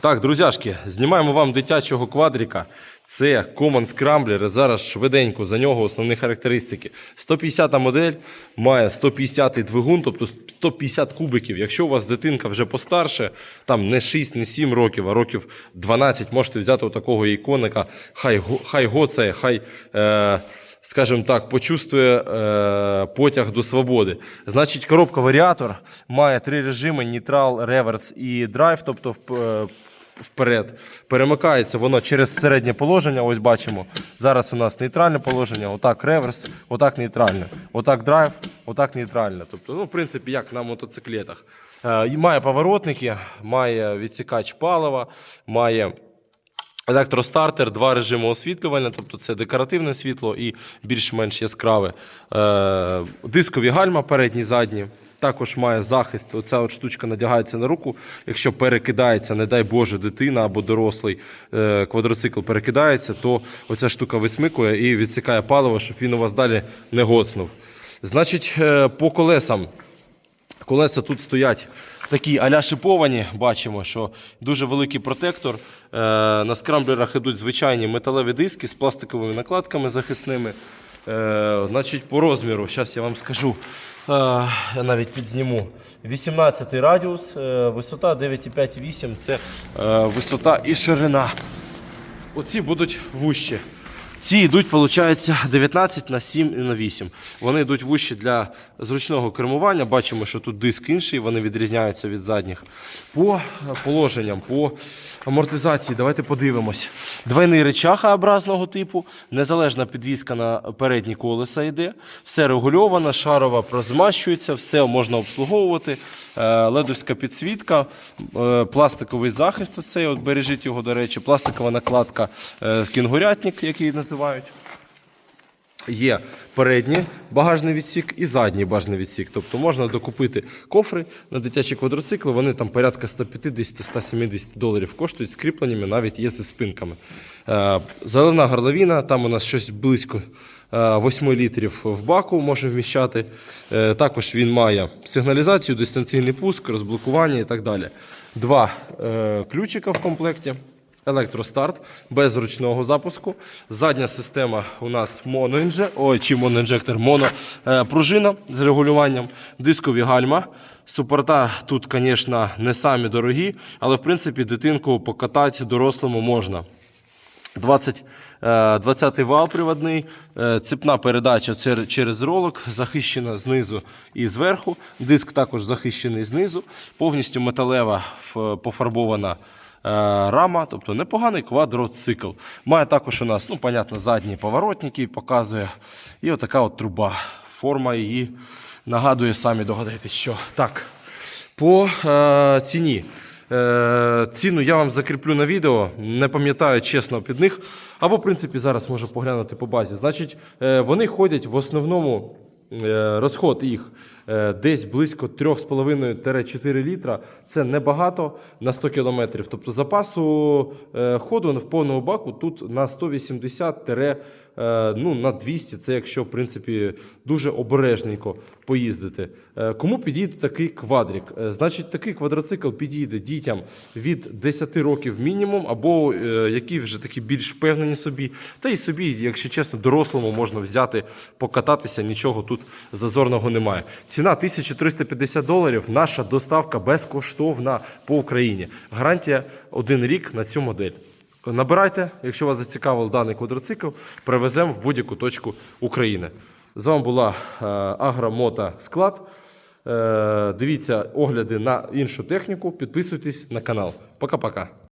Так, друзяшки, знімаємо вам дитячого квадрика. Це Common Scrambler. Зараз швиденько за нього основні характеристики. 150 модель має 150 двигун, тобто 150 кубиків. Якщо у вас дитинка вже постарше, там не 6, не 7 років, а років 12, можете взяти такого іконика. Хай, го- хай гоцає, хай. Е- скажімо так, почувствує е, потяг до свободи. Значить, коробка варіатор має три режими: нейтрал, реверс і драйв, тобто е, вперед. Перемикається воно через середнє положення. Ось бачимо. Зараз у нас нейтральне положення, отак реверс, отак нейтральне, отак драйв, отак нейтральне. Тобто, ну, в принципі, як на мотоциклетах. Е, має поворотники, має відсікач палива, має. Електростартер, два режими освітлювання, тобто це декоративне світло і більш-менш яскраве. Е, дискові гальма передні, задні. Також має захист. Оця от штучка надягається на руку. Якщо перекидається, не дай Боже, дитина або дорослий е, квадроцикл перекидається, то оця штука висмикує і відсікає паливо, щоб він у вас далі не гоцнув. Значить, е, по колесам. Колеса тут стоять такі аля шиповані. Бачимо, що дуже великий протектор. Е, На скрамблерах йдуть звичайні металеві диски з пластиковими накладками захисними. Е, Значить, по розміру, зараз я вам скажу. Е, навіть підзніму. 18 радіус, висота 9,5-8 це висота і ширина. Оці будуть вущі. Ці йдуть, виходить, 19 на 7 і на 8. Вони йдуть вущі для зручного кермування. Бачимо, що тут диск інший, вони відрізняються від задніх. По положенням, по амортизації, давайте подивимось. Двойний речах образного типу, незалежна підвізка на передні колеса йде. Все регульовано, шарова прозмащується, все можна обслуговувати. Е, Ледовська підсвітка, е, пластиковий захист. Оцей, от бережіть його, до речі, пластикова накладка е, кінгурятник, який називають. Є передній багажний відсік і задній багажний відсік. Тобто можна докупити кофри на дитячі квадроцикли. Вони там порядка 150-170 доларів коштують з навіть є зі спинками. Е, Заливна горловина, там у нас щось близько е, 8 літрів в баку може вміщати. Е, Також він має сигналізацію, дистанційний пуск, розблокування і так далі. Два е, ключика в комплекті. Електростарт без ручного запуску. Задня система у нас моноінжектор, ой, чи моноінжектор, монопружина з регулюванням, дискові гальма. Супорта тут, звісно, не самі дорогі, але в принципі дитинку покатати дорослому можна. 20, е, 20-й вал приводний, е, цепна передача через ролик, захищена знизу і зверху. Диск також захищений знизу, повністю металева пофарбована е, рама, тобто непоганий квадроцикл. Має також у нас, ну, понятно, задні поворотники показує. І отака от труба. Форма її нагадує, самі догадаєтесь, що. Так, по е, ціні. Е, ціну я вам закріплю на відео, не пам'ятаю чесно під них. Або, в принципі, зараз можу поглянути по базі. Значить, е, вони ходять в основному. Е, Розход їх е, десь близько 3,5-4 літра. Це небагато на 100 кілометрів. Тобто запасу е, ходу в повному баку тут на 180 е, ну, на 200. Це якщо в принципі дуже обережненько поїздити. Е, Кому підійде такий квадрик? Е, Значить, такий квадроцикл підійде дітям від 10 років мінімум, або е, які вже такі більш впевнені собі. Та й собі, якщо чесно, дорослому можна взяти, покататися, нічого тут зазорного немає. Ціна 1350 доларів. Наша доставка безкоштовна по Україні. Гарантія один рік на цю модель. Набирайте, якщо вас зацікавив даний квадроцикл, привеземо в будь-яку точку України. З вами була е, Агромото Склад. Е, Дивіться огляди на іншу техніку, підписуйтесь на канал. Пока-пока.